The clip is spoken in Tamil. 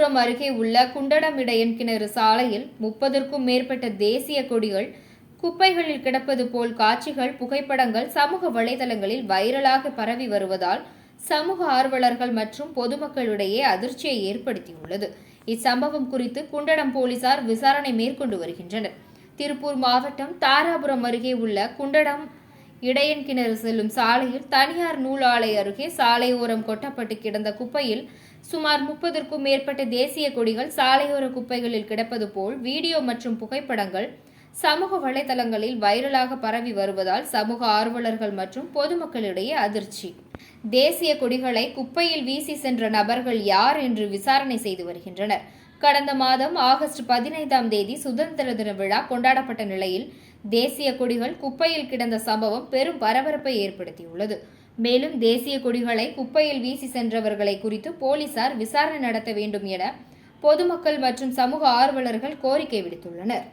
அருகே உள்ள குண்டடமிடையன் கிணறு சாலையில் முப்பதற்கும் மேற்பட்ட தேசிய கொடிகள் குப்பைகளில் கிடப்பது போல் காட்சிகள் புகைப்படங்கள் சமூக வலைதளங்களில் வைரலாக பரவி வருவதால் சமூக ஆர்வலர்கள் மற்றும் பொதுமக்களிடையே அதிர்ச்சியை ஏற்படுத்தியுள்ளது. இச்சம்பவம் குறித்து குண்டடம் போலீசார் விசாரணை மேற்கொண்டு வருகின்றனர். திருப்பூர் மாவட்டம் தாராபுரம் அருகே உள்ள குண்டடம் இடையன் கிணறு செல்லும் சாலையில் தனியார் நூல் ஆலை அருகே சாலையோரம் கொட்டப்பட்டு கிடந்த குப்பையில் சுமார் முப்பதற்கும் மேற்பட்ட தேசிய கொடிகள் சாலையோர குப்பைகளில் கிடப்பது போல் வீடியோ மற்றும் புகைப்படங்கள் சமூக வலைதளங்களில் வைரலாக பரவி வருவதால் சமூக ஆர்வலர்கள் மற்றும் பொதுமக்களிடையே அதிர்ச்சி. தேசிய கொடிகளை குப்பையில் வீசி சென்ற நபர்கள் யார் என்று விசாரணை செய்து வருகின்றனர். கடந்த மாதம் ஆகஸ்ட் பதினைந்தாம் தேதி சுதந்திர தின விழா கொண்டாடப்பட்ட நிலையில் தேசிய கொடிகள் குப்பையில் கிடந்த சம்பவம் பெரும் பரபரப்பை ஏற்படுத்தியுள்ளது. மேலும் தேசிய கொடிகளை குப்பையில் வீசி சென்றவர்களை குறித்து போலீசார் விசாரணை நடத்த வேண்டும் என பொதுமக்கள் மற்றும் சமூக ஆர்வலர்கள் கோரிக்கை விடுத்துள்ளனர்.